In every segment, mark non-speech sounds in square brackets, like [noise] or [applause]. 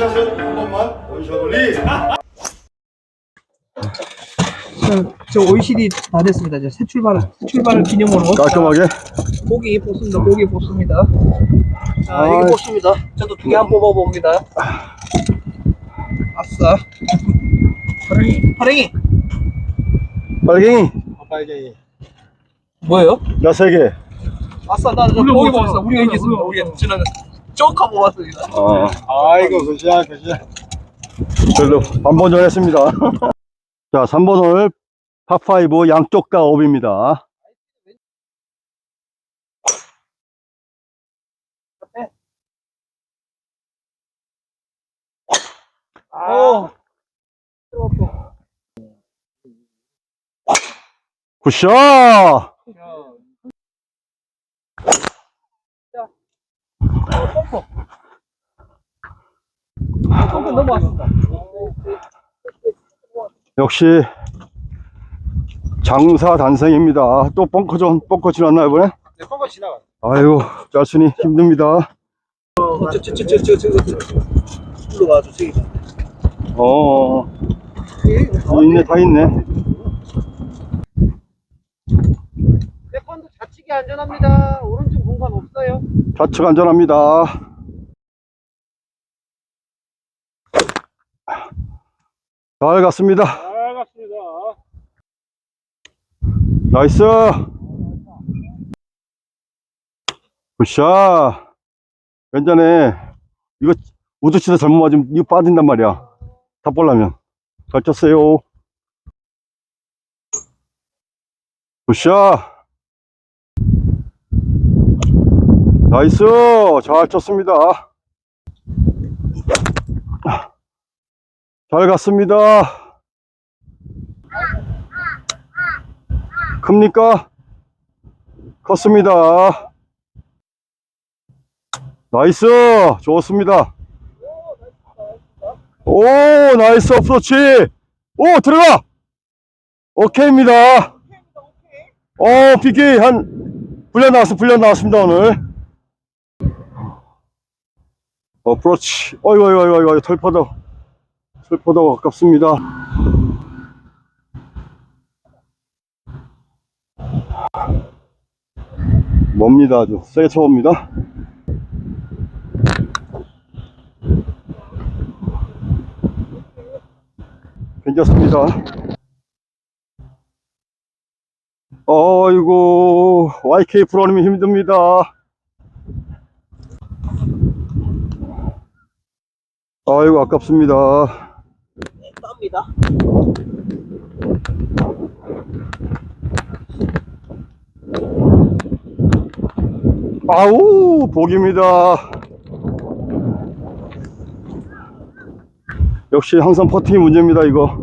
원샷은 한 번만 원샷 올리 저, 저 OECD 다 됐습니다. 이제 새 출발, 새 출발 기념으로. 깔끔하게 고기 뽑습니다. 고기 뽑습니다. 자, 아이. 여기 뽑습니다. 저도 두 개한번 뽑아봅니다. 아싸. 파랭이. 파랭이. 빨갱이 빨갱이. 뭐예요? 나 세 개 아싸, 나 저 고기 뽑았어. 우리가 이겼습니다. 우리가 저는 쪼카 뽑았습니다. 어, 아이고, 그시야, 그시야. 별로 한번 전 했습니다 자 3번 홀 파5 양쪽 다 업입니다 오. 굿샷 조금 넘어왔습니다. 역시 장사 단생입니다 또 벙커전 벙커 지났나 이번에? 네, 뻥거 지나가. 아이고 짤순이 힘듭니다 저, 저, 저, 저, 저, 저, 저, 일로 와줘, 저기. 어 어, 있네 다 있네 세컨드 좌측이 안전합니다. 오른쪽 공간 없어요. 좌측 안전합니다. 잘 갔습니다. 잘 갔습니다. 나이스. 굿샷. 괜찮네 이거 우드치다 잘못 맞으면 이거 빠진단 말이야. 다 볼라면. 잘 쳤어요. 굿샷 나이스 잘 쳤습니다 잘 갔습니다 큽니까? 컸습니다. 나이스! 좋습니다. 오, 나이스 어프로치! 오, 들어가! 오케이입니다. 어, PK 한, 불려 나왔어, 불려 나왔습니다, 오늘. 어프로치. 어이구, 어이구, 어이구, 어이구, 털파도, 털파도 가깝습니다. 멉니다 아주. 세게 쳐봅니다. 괜찮습니다. 어이구 YK 프로님이 힘듭니다 아이고 아깝습니다. 땀니다. 아우 복입니다. 역시 항상 퍼팅이 문제입니다 이거.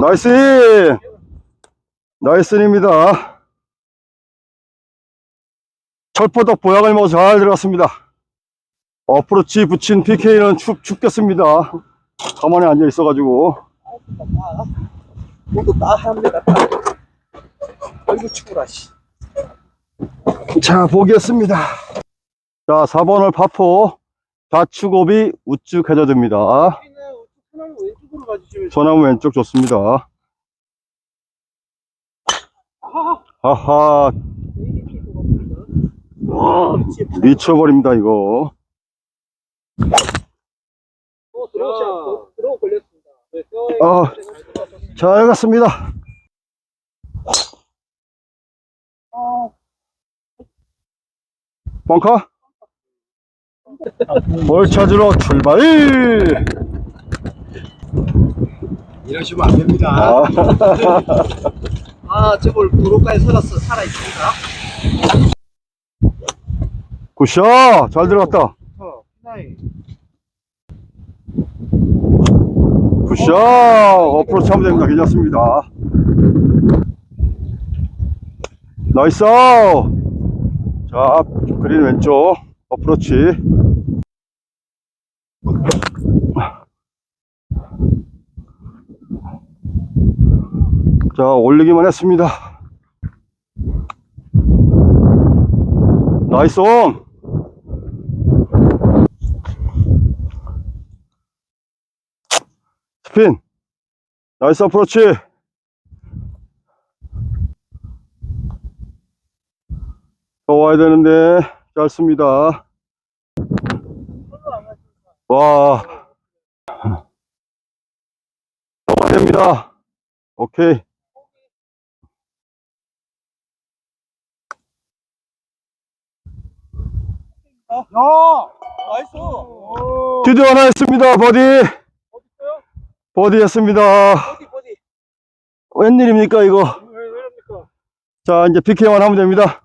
나이스! 나이스입니다. 철포덕 보약을 먹어 잘 들어갔습니다 어프로치 붙인 PK는 춥, 춥겠습니다 가만히 앉아 있어 가지고 모두 다 합니다. 다. 아이고, 추구라, 씨. 자 보겠습니다 자 4번을 파포 좌측옵이 우측 해저드입니다 소나무 왼쪽 좋습니다. 하하, 미쳐버립니다, 이거. 어, 들어오지 않고, 들어오 걸렸습니다. 네, 뼈에 아, 잘 갔습니다. 벙커? 볼 찾으러 출발! 이러시면 안 됩니다. 아, 아, 저걸 도로가에 살았어, 살아있습니다. 굿샷! 잘 들어갔다. 굿샷! 어프로치 하면 됩니다. 괜찮습니다. 나이스! 자, 그린 왼쪽 어프로치. 자, 올리기만 했습니다. 나이스 온! 스핀. 나이스 어프로치. 더 와야 되는데, 짧습니다. 와. 더 와야 됩니다. 오케이. 야! 나이스! 드디어 하나 했습니다. 버디. 버디 했습니다. 어디, 어디? 웬일입니까, 이거? 왜, 왜 이럽니까? 자, 이제 PK만 하면 됩니다.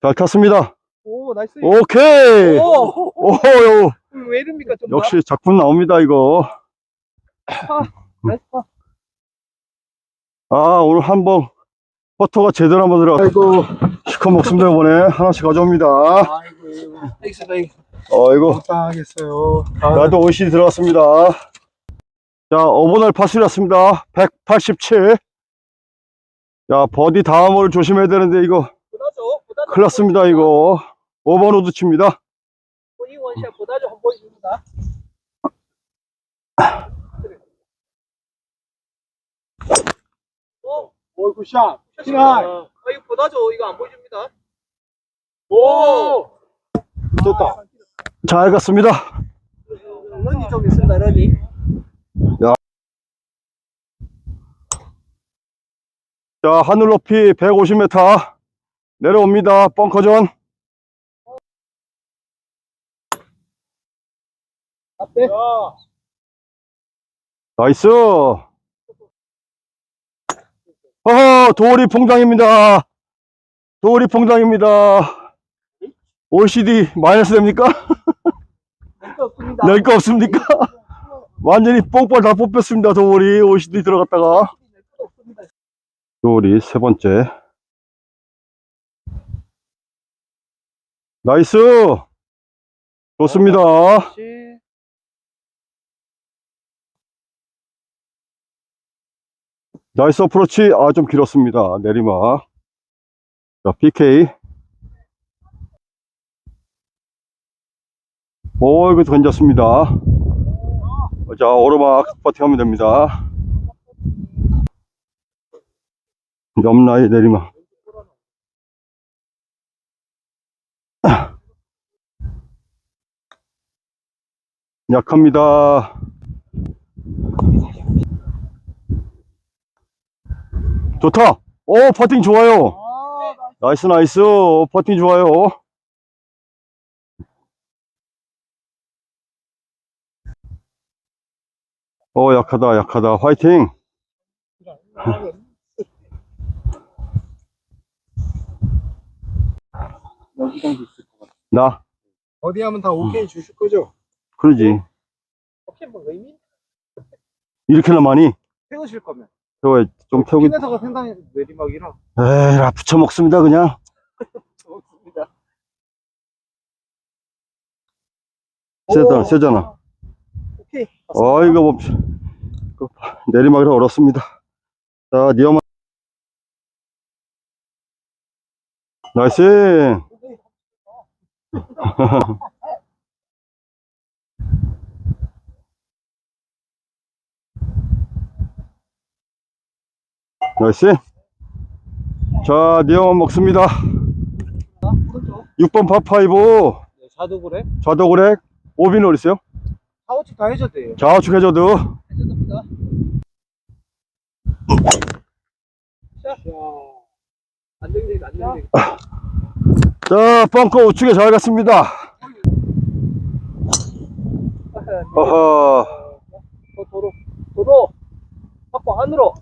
잘 탔습니다. 오, 나이스. 오케이! 오, 오, 왜 이럽니까? 좀 역시 작품 나옵니다, 이거. 봐. 나이스. 봐. 아, 오늘 한번 퍼터가 제대로 한번 들어가. 아이고, 시커 먹습니다, 이번에. 하나씩 가져옵니다. 아이고. 어이구, 못당하겠어요. 나도 OECD 들어갔습니다. 자, 5번을 파스렸습니다. 187. 자, 버디 다음을 조심해야 되는데, 이거, 보다죠. 보다죠. 큰일 났습니다, 이거. 5번 우드 칩니다. 본인 원샷 보다죠. 한번 보여줍니다. 오, 오, 굿샷. 샷이다. 아, 이거 보다죠. 이거 안 보여줍니다. 오! 됐다. 잘 갔습니다. 런이 좀 있습니다, 런이. 자, 하늘 높이 150m. 내려옵니다. 벙커전. 앞에. 야, 나이스. 어허, 도리 풍당입니다. 도리 풍당입니다. OECD 마이너스 됩니까? 낼거. 낼거 없습니까? 완전히 뽕뽕 다 뽑혔습니다. 도리 OECD 들어갔다가. 도리 세 번째. 나이스. 좋습니다. 혹시 나이스 어프로치. 아, 좀 길었습니다. 내리막. 자, PK. 오, 이거 던졌습니다. 자, 오르막 버팅하면 됩니다. 옆라인 내리막. [laughs] 약합니다. 좋다. 오, 퍼팅 좋아요. 나이스, 나이스. 퍼팅 좋아요. 오, 약하다, 약하다. 화이팅. 여기정도 있을 것 같아. 나, 어디 하면 다 오케이 주실 거죠? 그러지. 혹시 뭐 의미? 이렇게나 많이? 태우실 거면. 저거 좀 태우기. 피네서가 상당히 내리막이라. 에이, 라 붙여 먹습니다, 그냥. 좋습니다. 오. 세잖아. 오케이. 어, 이거 뭐, 그 내리막이라 어렵습니다. 자, 니어만. 나이스. 나이스. 자, 니어만 먹습니다. 오른쪽. 6번 파파이브, 네, 자두그래? 좌도그렉, 오비는 어디 있어요? 사우치 다 해줘도 돼요. 좌우측 해저드. 해줬습니다. 샷. 안정적이 안정적이. 자, 벙커 우측에 잘 갔습니다. 어허. 도, 도로. 도로. 확보 안으로.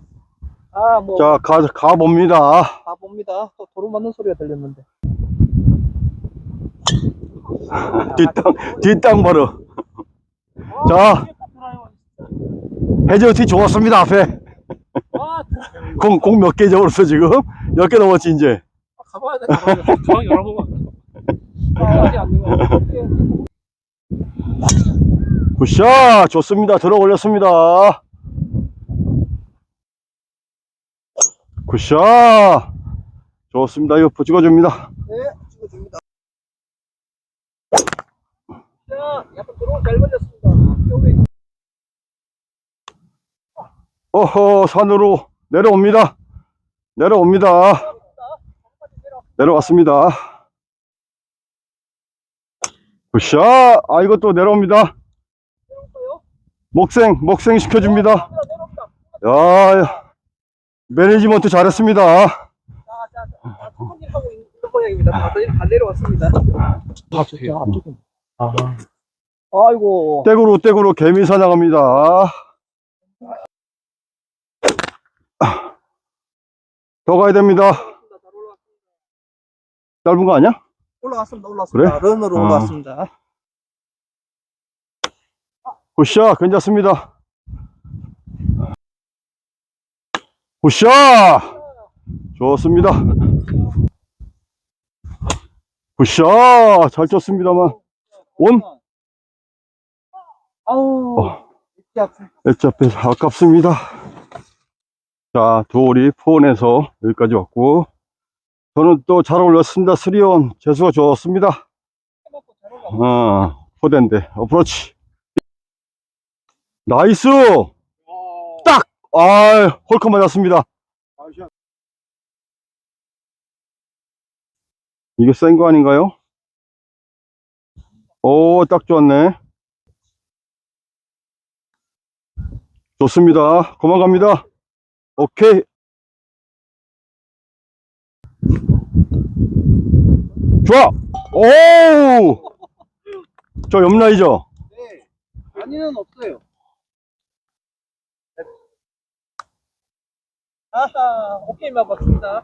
아, 뭐. 자, 가, 가봅니다. 다 봅니다. 또 도로 맞는 소리가 들렸는데. [laughs] 뒷땅, 뒷땅 바로. 자, 해저티 좋았습니다, 앞에. 아, 공, 공 몇개 적었어, 지금? 10개 넘었지, 이제. 가봐야 돼. 가봐야 돼. 아, 아직 안 되고. 굿샷! 좋습니다. 들어 올렸습니다. 굿샷! 좋습니다. 이거 찍어줍니다. 네, 찍어줍니다. 자, 약간 드로우 잘 걸렸습니다. 어허, 산으로 내려옵니다. 내려옵니다. 내려왔습니다. 굿샷! 아, 이것도 내려옵니다. 목생, 목생 시켜줍니다. 야, 야, 매니지먼트 잘했습니다. 하고 있는 모양입니다. 다들 내려왔습니다. 아. 아이고. 떼구로, 떼구로 개미 사냥합니다. 더 가야 됩니다. 짧은 거 아니야? 올라왔습니다. 올라왔습니다. 런으로 아. 올라왔습니다. 굿샷, 괜찮습니다. 굿샷! 좋습니다. 굿샷! 잘 쳤습니다만. 온? 아우. 어. 진짜 어차피 아깝습니다. 자, 도리 폰에서 여기까지 왔고, 저는 또 잘 올렸습니다. 스리온 재수가 좋습니다. 올라. 어, 포대인데, 어프로치. 나이스! 딱! 아, 홀컵 맞았습니다. 이게 센 거 아닌가요? 오, 딱 좋았네. 좋습니다. 그만 갑니다. 오케이. 좋아! 오! 저 옆라이죠? 네. 아니는 없어요. 아하, 오케이만 봤습니다.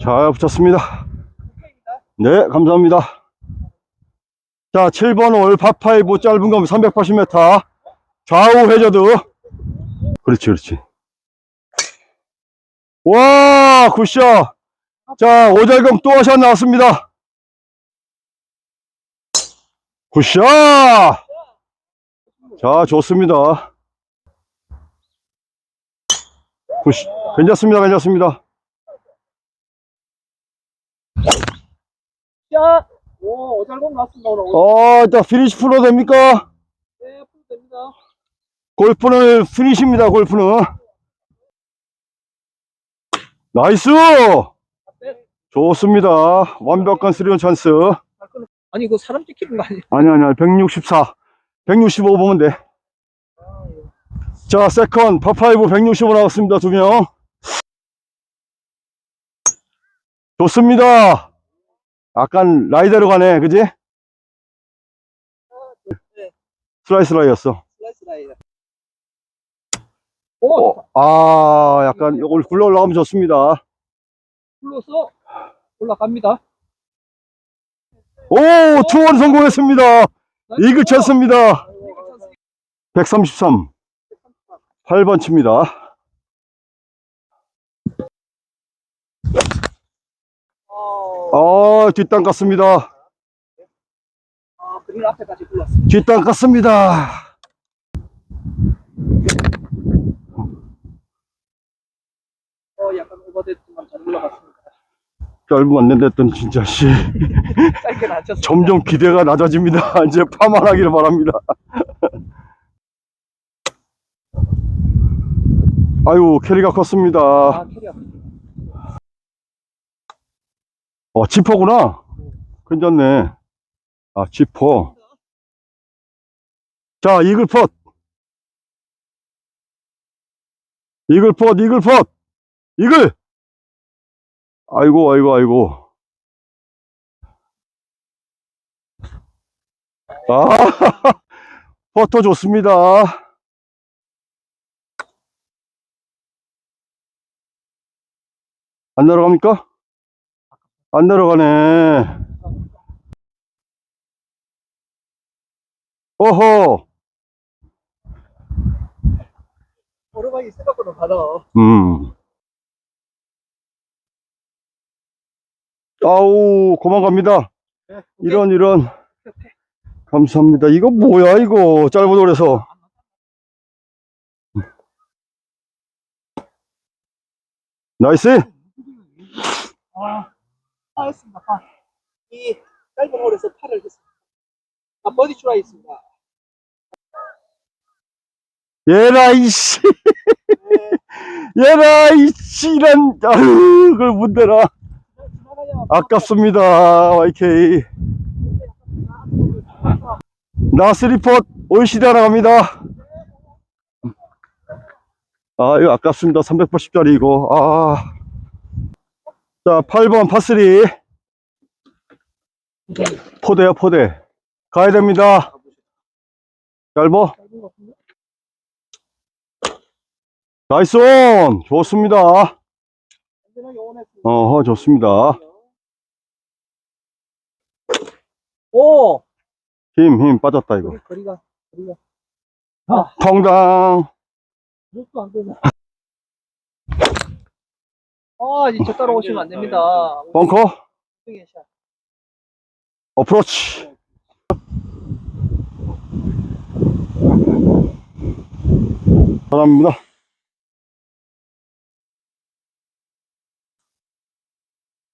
잘 붙였습니다. 오케이입니다. 네, 감사합니다. 자, 7번 홀 파파이브 짧은 거 380m. 좌우 해저드. 그렇지, 그렇지. 와, 굿샷. 자, 오잘금 또샷 나왔습니다. 굿샷. 자, 좋습니다. 굿샷. 괜찮습니다, 괜찮습니다. 자, 오, 어잘공 나왔습니다. 오늘. 어, 자, 피니시 프로 됩니까? 네, 풀 됩니다. 골프는 피니시입니다, 골프는. 나이스! 네. 좋습니다. 완벽한 스리온 찬스. 아니, 이거 사람 찍히는 거 아니에요? 아니, 아니, 164. 165 보면 돼. 자, 세컨, 파파이브 165 나왔습니다, 두 명. 좋습니다. 약간 라이더로 가네, 그지? 네. 슬라이스 라이였어. 슬라이스 라이더. 오, 어, 아, 약간, 이걸 굴러 올라가면 좋습니다. 불러서 올라갑니다. 오, 투원 성공했습니다. 이글 쳤습니다. 133. 8번 칩니다. 어, 어, 뒷땅 같습니다. 아, 그린 앞에까지 불렀습니다. 뒷땅 같습니다. 어, 약간 오버됐지만 잘 올라갔습니다. 짧으면 안 된다 했더니 진짜, 씨. 짧게 낮췄습니다. 점점 기대가 낮아집니다. [laughs] 이제 파만하기를 바랍니다. 아유, 캐리가 컸습니다. 아, 캐리어. 어, 지퍼구나. 괜찮네. 아, 지퍼. 자, 이글 폿. 이글 폿, 이글! 아이고, 아이고, 아이고. 아, [laughs] 퍼터 좋습니다. 안 내려갑니까? 안 내려가네. 어허, 오르막이 생각보다 받아. 음. 아우, 그만 갑니다. 이런, 이런. 감사합니다. 이거 뭐야, 이거. 짧은 돌에서. 나이스. 아, 파했습니다, 파. 이 짧은 홀에서 파를 했습니다. 아, 버디 트라이 있습니다. 얘라, 이씨. [laughs] 얘라, 이씨. 이란, 아유, 그걸 문대라. 아깝습니다, YK. 나스 리포트, OECD 하나 갑니다. 아, 이거 아깝습니다. 380짜리 이거. 아. 자, 8번 파3. 포대야, 포대. 가야 됩니다. 짧어. 나이스 온! 좋습니다. 어허, 좋습니다. 오! 힘, 힘 빠졌다, 이거. 거리, 거리가, 거리가. 통당. 목도 안 되네. 아, 이제 저 따라오시면 안 됩니다. 벙커, 우승의 샷. 어프로치. 사람입니다.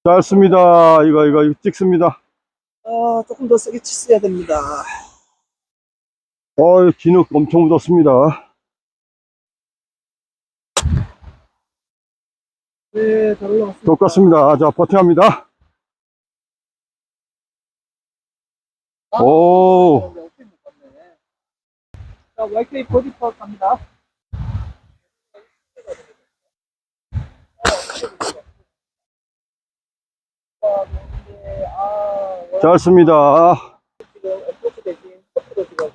짧습니다. 이거, 이거, 이거 찍습니다. 아, 조금 더 세게 쳤어야 됩니다. 어이, 진흙 엄청 묻었습니다. 네, 잘 올라갔습니다. 똑같습니다. 자, 버팅합니다. 오. 자, YK 파악 갑니다. 아, 짧습니다. 지금 어프로치 대신 커프도 지금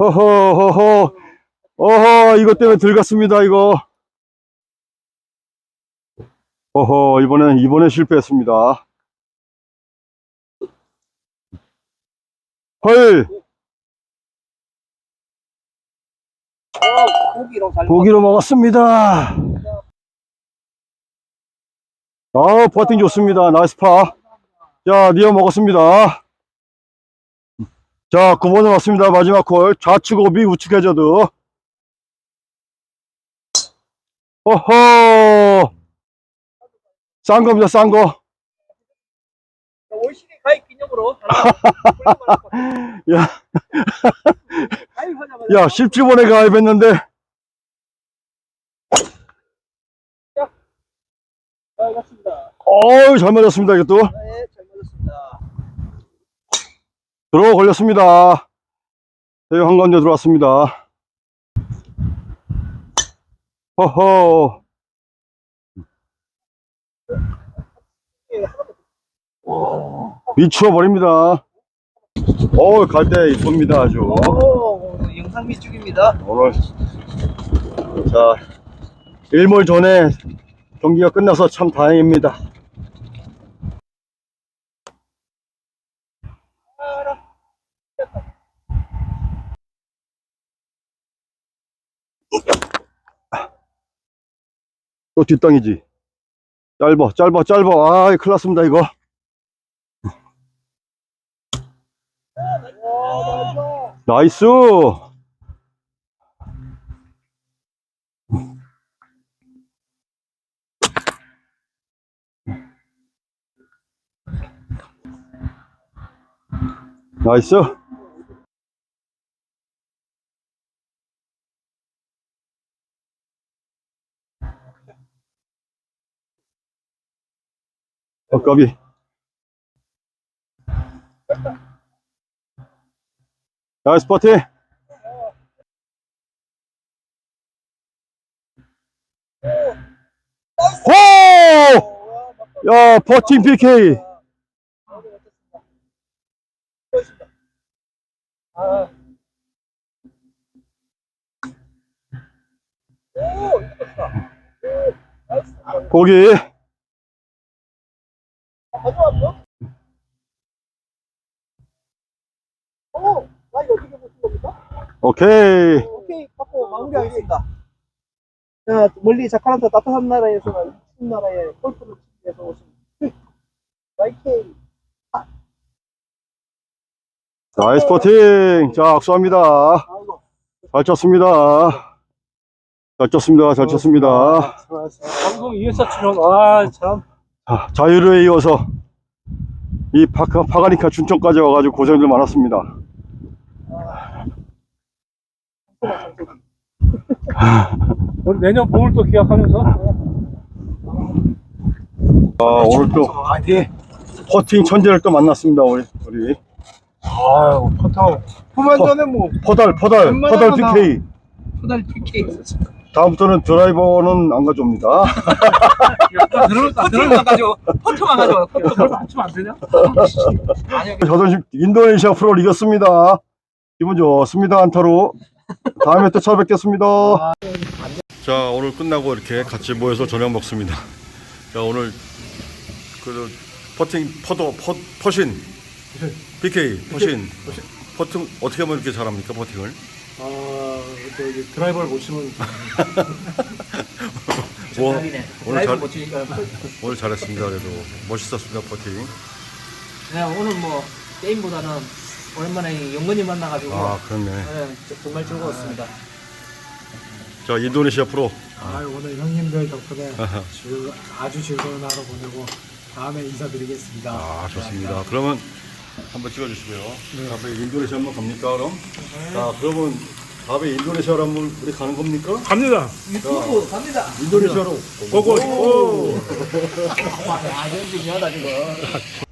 허허, 허허. 어허, 이것 때문에 들갔습니다, 이거. 어허, 이번엔, 이번에 실패했습니다. 헐, 어, 고기로 먹었습니다. 아, 버팅 좋습니다. 나이스 파. 자, 니어 먹었습니다. 자, 9번에 왔습니다. 마지막 콜. 좌측 오비, 우측 해저드. 어허! 싼 겁니다, 싼 거. 월시리 가입 기념으로 [laughs] 야. 가입하자마자 야, 10주번에 가입했는데, 잘 갔습니다. 어우, 잘 맞았습니다, 이것도. 네, 잘 맞았습니다. 들어 걸렸습니다. 대형 한가운데 들어왔습니다. 허허. 미쳐버립니다. 어우, 갈 때 이쁩니다, 아주. 오, 영상 밑죽입니다. 오늘, 자, 일몰 전에 경기가 끝나서 참 다행입니다. 또 뒷땅이지. 짧아, 짧아, 짧아. 아, 큰일 났습니다, 이거. 나이스! 나이스! 아까비. 나이스 퍼팅! 호! 야, 퍼팅 PK! 아. 고기. 아, 가져왔어? 오, 나 이거 어떻게 보신 겁니까? 오케이. 오케이, 갖고 마무리하겠습니다. 자, 멀리 자카란타 따뜻한 나라에서 추운 나라에 골프를 치기 위해서 오신 YK 나이스 퍼팅. 자, 악수합니다. 아이고 잘 쳤습니다. 잘 쳤습니다. 잘 쳤습니다. 방송 2회차 출연 와 참. 자, 자유로에 이어서 이 파카, 파가니카 춘천까지 와가지고 고생들 많았습니다. 우리 내년 봄을 또 기약하면서 아, 오늘 또 퍼팅 천재를 또 만났습니다. 우리, 우리. 아유, 포터. 그만 전에 뭐, 퍼달, 퍼달, 웬만하면 퍼달 나- PK. 토달 PK. 다음부터는 드라이버는 안 가져옵니다. 들어올까? 들어올까 가지고 퍼트만 가지고 퍼트 맞추면 안 되냐? 아니요. 자존심 인도네시아 프로를 이겼습니다. 기분 좋습니다 안타로. 다음에 또 찾아뵙겠습니다. 자 오늘 끝나고 이렇게 같이 모여서 저녁 먹습니다. 자 오늘 그 퍼팅 퍼더 퍼 퍼신 PK 퍼신 퍼팅 어떻게 하면 이렇게 잘합니까 퍼팅을? 아, 저기 드라이버를 못 치면 뭐, [laughs] 오늘 잘 못 치니까. 오늘 잘했습니다. 그래도 멋있었습니다 퍼팅. 네, 오늘 뭐 게임보다는 오랜만에 영근이 만나가지고 아 그렇네. 네, 정말 즐거웠습니다. 자 인도네시아 프로 아, 오늘 형님들 덕분에 즐, 아주 즐거운 하루 보내고 다음에 인사드리겠습니다. 아 좋습니다. 그러면 한번 찍어주시고요. 다음에 인도네시아 한번 갑니까 그럼? 자 그러면 다음에 인도네시아로 한번 우리 가는 겁니까? 갑니다. 유튜브 갑니다. 인도네시아로 고고. 오. 와, 야, 이건 중요하다 지금. [laughs]